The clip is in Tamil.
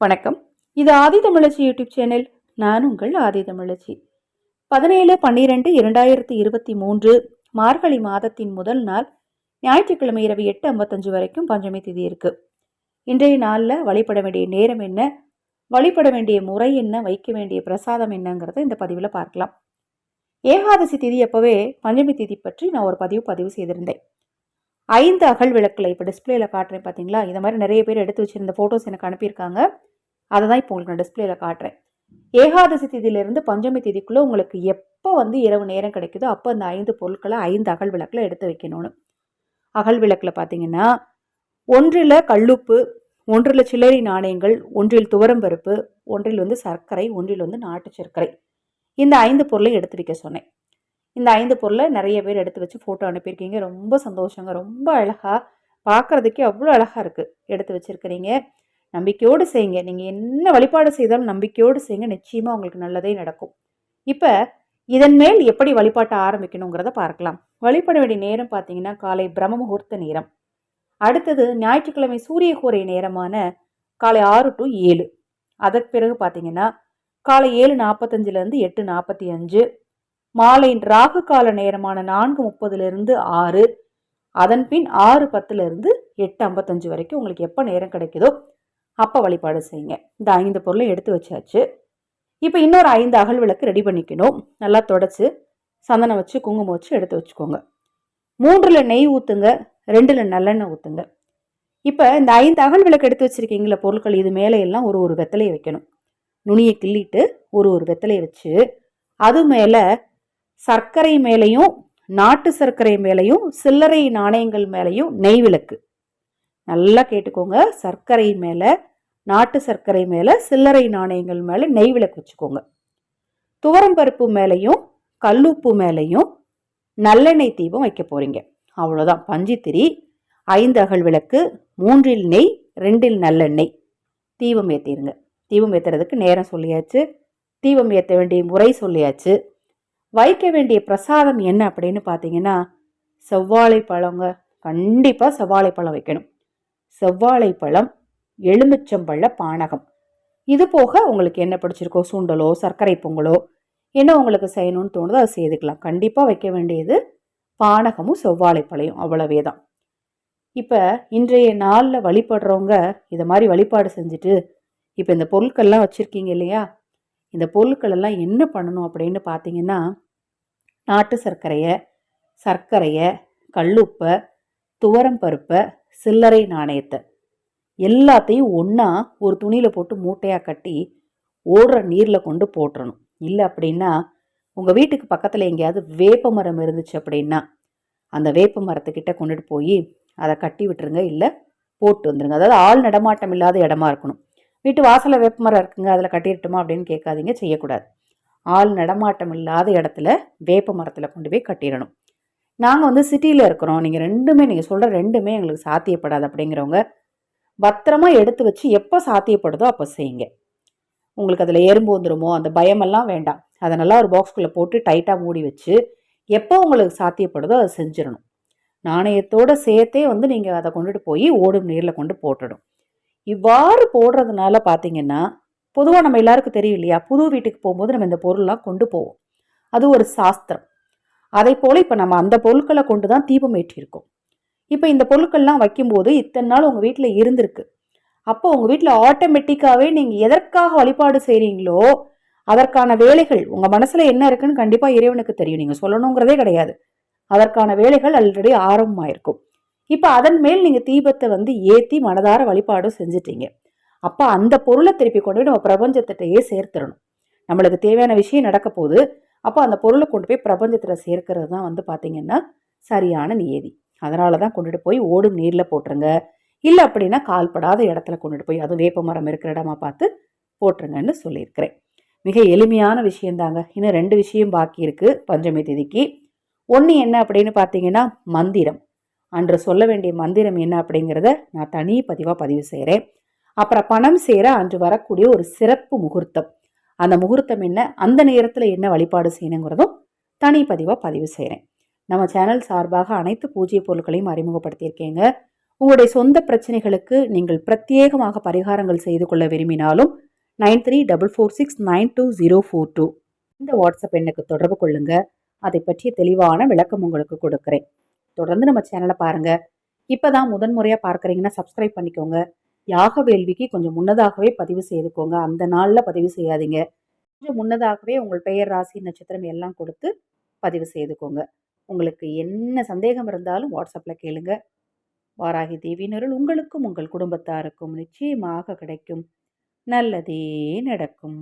வணக்கம். இது ஆதி தமிழச்சி யூடியூப் சேனல். நான் உங்கள் ஆதி தமிழச்சி. பதினேழு பன்னிரெண்டு இரண்டாயிரத்தி இருபத்தி மூன்று மார்கழி மாதத்தின் முதல் நாள் ஞாயிற்றுக்கிழமை இரவு எட்டு ஐம்பத்தஞ்சு வரைக்கும் பஞ்சமி திதி இருக்கு. இன்றைய நாளில் வழிபட வேண்டிய நேரம் என்ன? வழிபட வேண்டிய முறை என்ன? வைக்க வேண்டிய பிரசாதம் என்னங்கிறத இந்த பதிவில் பார்க்கலாம். ஏகாதசி திதி அப்போவே பஞ்சமி திதி பற்றி நான் ஒரு பதிவு பதிவு செய்திருந்தேன். ஐந்து அகல் விளக்கில் இப்போ டிஸ்பிளேல காட்டுறேன் பார்த்தீங்களா இந்த மாதிரி நிறைய பேர் எடுத்து வச்சிருந்த ஃபோட்டோஸ் எனக்கு அனுப்பியிருக்காங்க. அதை தான் இப்போ உங்களுக்கு நான் டிஸ்பிளேல காட்டுறேன். ஏகாதசி திதியிலிருந்து பஞ்சமி திதிக்குள்ளே உங்களுக்கு எப்போ வந்து இரவு நேரம் கிடைக்குதோ அப்போ அந்த ஐந்து பொருட்களை ஐந்து அகல் விளக்கில் எடுத்து வைக்கணும்னு. அகல் விளக்கில் பார்த்தீங்கன்னா ஒன்றில் கல்லுப்பு ஒன்றில் சில்லறை நாணயங்கள் ஒன்றில் துவரம்பருப்பு ஒன்றில் வந்து சர்க்கரை ஒன்றில் வந்து நாட்டு சர்க்கரை. இந்த ஐந்து பொருளையும் எடுத்து வைக்க சொன்னேன். இந்த ஐந்து பொருளை நிறைய பேர் எடுத்து வச்சு ஃபோட்டோ அனுப்பியிருக்கீங்க. ரொம்ப சந்தோஷங்க. ரொம்ப அழகாக பார்க்குறதுக்கே அவ்வளோ அழகாக இருக்குது எடுத்து வச்சுருக்கிறீங்க. நம்பிக்கையோடு செய்யுங்க. நீங்கள் என்ன வழிபாடு செய்தாலும் நம்பிக்கையோடு செய்யுங்க. நிச்சயமாக உங்களுக்கு நல்லதே நடக்கும். இப்போ இதன் மேல் எப்படி வழிபாட்டை ஆரம்பிக்கணுங்கிறத பார்க்கலாம். வழிபட வேண்டிய நேரம் பார்த்தீங்கன்னா காலை பிரம்ம முகூர்த்த நேரம். அடுத்தது ஞாயிற்றுக்கிழமை சூரிய கூரை நேரமான காலை ஆறு டு ஏழு. அதற்கு பிறகு பார்த்தீங்கன்னா காலை ஏழு நாற்பத்தஞ்சிலேருந்து எட்டு நாற்பத்தி அஞ்சு. மாலை ராகு கால நேரமான நான்கு முப்பதுலேருந்து ஆறு அதன் பின் ஆறு பத்துலேருந்து எட்டு ஐம்பத்தஞ்சு வரைக்கும் உங்களுக்கு எப்போ நேரம் கிடைக்குதோ அப்போ வழிபாடு செய்யுங்க. இந்த ஐந்து பொருளை எடுத்து வச்சாச்சு. இப்போ இன்னொரு ஐந்து அகல் விளக்கு ரெடி பண்ணிக்கணும். நல்லா தொடச்சி சந்தனம் வச்சு குங்குமம் வச்சு எடுத்து வச்சுக்கோங்க. மூன்றில் நெய் ஊற்றுங்க ரெண்டில் நல்லெண்ணெய் ஊற்றுங்க இப்போ இந்த ஐந்து அகல் விளக்கு எடுத்து வச்சுருக்கீங்களா பொருட்கள் இது மேலே எல்லாம் ஒரு ஒரு வெத்தலையை வைக்கணும். நுனியை கிள்ளிட்டு ஒரு ஒரு வெத்தலையை வச்சு அது மேலே சர்க்கரை மேலேயும் நாட்டு சர்க்கரை மேலேயும் சில்லறை நாணயங்கள் மேலேயும் நெய் விளக்கு. நல்லா கேட்டுக்கோங்க. சர்க்கரை மேலே நாட்டு சர்க்கரை மேலே சில்லறை நாணயங்கள் மேலே நெய் விளக்கு வச்சுக்கோங்க. துவரம்பருப்பு மேலேயும் கல்லுப்பு மேலேயும் நல்லெண்ணெய் தீபம் வைக்க போகிறீங்க அவ்வளோதான் பஞ்சித்திரி ஐந்து அகல் விளக்கு மூன்றில் நெய் ரெண்டில் நல்லெண்ணெய். தீபம் ஏற்றிடுங்க தீபம் ஏற்றுறதுக்கு நேரம் சொல்லியாச்சு. தீபம் ஏற்ற வேண்டிய முறை சொல்லியாச்சு. வைக்க வேண்டிய பிரசாதம் என்ன அப்படின்னு பார்த்தீங்கன்னா செவ்வாழை பழங்க கண்டிப்பாக செவ்வாழை பழம் வைக்கணும். செவ்வாழை பழம் எலுமிச்சம்பழ பானகம். இது போக உங்களுக்கு என்ன பிடிச்சிருக்கோ சுண்டலோ சர்க்கரை பொங்கலோ என்ன உங்களுக்கு செய்யணும்னு தோணுதோ அதை செய்துக்கலாம். கண்டிப்பாக வைக்க வேண்டியது பானகமும் செவ்வாழை பழையும் அவ்வளவே தான். இப்போ இன்றைய நாளில் வழிபடுறவங்க இதை மாதிரி வழிபாடு செஞ்சுட்டு இப்போ இந்த பொருட்கள்லாம் வச்சுருக்கீங்க இல்லையா? இந்த பொருட்கள் எல்லாம் என்ன பண்ணணும் அப்படின்னு பார்த்தீங்கன்னா நாட்டு சர்க்கரையை சர்க்கரையை கல்லுப்பை துவரம் பருப்பை சில்லறை நாணயத்தை எல்லாத்தையும் ஒன்றா ஒரு துணியில் போட்டு மூட்டையாக கட்டி ஓடுற நீரில் கொண்டு போட்டுறணும். இல்லை அப்படின்னா உங்கள் வீட்டுக்கு பக்கத்தில் எங்கேயாவது வேப்ப மரம் இருந்துச்சு அப்படின்னா அந்த வேப்ப மரத்துக்கிட்ட கொண்டுட்டு போய் அதை கட்டி விட்டுருங்க இல்லை போட்டு வந்துருங்க. அதாவது ஆள் நடமாட்டம் இல்லாத இடமா இருக்கணும். வீட்டு வாசலில் வேப்ப மரம் இருக்குங்க அதில் கட்டிடட்டுமா அப்படின்னு கேட்காதீங்க செய்யக்கூடாது. ஆள் நடமாட்டம் இல்லாத இடத்துல வேப்ப மரத்தில் கொண்டு போய் கட்டிடணும். நாங்கள் வந்து சிட்டியில் இருக்கிறோம். நீங்கள் ரெண்டுமே நீங்கள் சொல்கிற ரெண்டுமே எங்களுக்கு சாத்தியப்படாது அப்படிங்கிறவங்க பத்திரமா எடுத்து வச்சு எப்போ சாத்தியப்படுதோ அப்போ செய்யுங்க. உங்களுக்கு அதில் எறும்பு வந்துடுமோ அந்த பயமெல்லாம் வேண்டாம். அதை நல்லா ஒரு பாக்ஸ்குள்ளே போட்டு டைட்டாக மூடி வச்சு எப்போ உங்களுக்கு சாத்தியப்படுதோ அதை செஞ்சிடணும். நாணயத்தோடு சேர்த்தே வந்து நீங்கள் அதை கொண்டுட்டு போய் ஓடும் நீரில் கொண்டு போட்டுடும் இவ்வாறு போடுறதுனால பார்த்தீங்கன்னா பொதுவாக நம்ம எல்லாருக்கும் தெரியும் இல்லையா? புது வீட்டுக்கு போகும்போது நம்ம இந்த பொருள்லாம் கொண்டு போவோம். அது ஒரு சாஸ்திரம். அதை போல் இப்போ நம்ம அந்த பொருட்களை கொண்டு தான் தீபம் ஏற்றியிருக்கோம் இப்போ இந்த பொருட்கள்லாம் வைக்கும்போது இத்தனை நாள் உங்கள் வீட்டில் இருந்திருக்கு. அப்போ உங்கள் வீட்டில் ஆட்டோமேட்டிக்காகவே நீங்கள் எதற்காக வழிபாடு செய்கிறீங்களோ அதற்கான வேலைகள் உங்கள் மனசில் என்ன இருக்குன்னு கண்டிப்பாக இறைவனுக்கு தெரியும். நீங்கள் சொல்லணுங்கிறதே கிடையாது. அதற்கான வேலைகள் ஆல்ரெடி ஆரம்பமாயிருக்கும். இப்போ அதன் மேல் நீங்கள் தீபத்தை வந்து ஏற்றி மனதார வழிபாடும் செஞ்சிட்டீங்க. அப்போ அந்த பொருளை திருப்பி கொண்டு போய் நம்ம பிரபஞ்சத்திட்டையே சேர்த்துடணும். நம்மளுக்கு தேவையான விஷயம் நடக்க போகுது. அப்போ அந்த பொருளை கொண்டு போய் பிரபஞ்சத்தில் சேர்க்கிறது தான் வந்து பார்த்திங்கன்னா சரியான நியதி. அதனால தான் கொண்டுட்டு போய் ஓடும் நீரில் போட்டுருங்க. இல்லை அப்படின்னா கால்படாத இடத்துல கொண்டுட்டு போய் அதுவும் வேப்ப மரம் இருக்கிற இடமா பார்த்து போட்டுருங்கன்னு சொல்லியிருக்கிறேன். மிக எளிமையான விஷயந்தாங்க இன்னும் ரெண்டு விஷயம் பாக்கி இருக்குது பஞ்சமி திதிக்கு. ஒன்று என்ன அப்படின்னு பார்த்தீங்கன்னா மந்திரம். அன்று சொல்ல வேண்டிய மந்திரம் என்ன அப்படிங்கிறத நான் தனி பதிவாக பதிவு செய்கிறேன் அப்புறம் பணம் சேர அன்று வரக்கூடிய ஒரு சிறப்பு முகூர்த்தம். அந்த முகூர்த்தம் என்ன? அந்த நேரத்தில் என்ன வழிபாடு செய்யணுங்கிறதும் தனி பதிவாக பதிவு செய்கிறேன் நம்ம சேனல் சார்பாக அனைத்து பூஜ்ய பொருட்களையும் அறிமுகப்படுத்தியிருக்கேங்க. உங்களுடைய சொந்த பிரச்சனைகளுக்கு நீங்கள் பிரத்யேகமாக பரிகாரங்கள் செய்து கொள்ள விரும்பினாலும் nine three double four six nine two zero four two. இந்த வாட்ஸ்அப் எண்ணுக்கு தொடர்பு கொள்ளுங்க. அதை பற்றிய தெளிவான விளக்கம் உங்களுக்கு கொடுக்குறேன். தொடர்ந்து நம்ம சேனலை பாருங்கள் இப்போ தான் முதன்முறையாக பார்க்குறீங்கன்னா சப்ஸ்கிரைப் பண்ணிக்கோங்க. யாக வேள்விக்கு கொஞ்சம் முன்னதாகவே பதிவு செய்துக்கோங்க. அந்த நாளில் பதிவு செய்யாதீங்க. கொஞ்சம் முன்னதாகவே உங்கள் பெயர் ராசி நட்சத்திரம் எல்லாம் கொடுத்து பதிவு செய்துக்கோங்க. உங்களுக்கு என்ன சந்தேகம் இருந்தாலும் வாட்ஸ்அப்பில் கேளுங்க. வாராகி தேவியினருள் உங்களுக்கும் உங்கள் குடும்பத்தாருக்கும் நிச்சயமாக கிடைக்கும். நல்லதே நடக்கும்.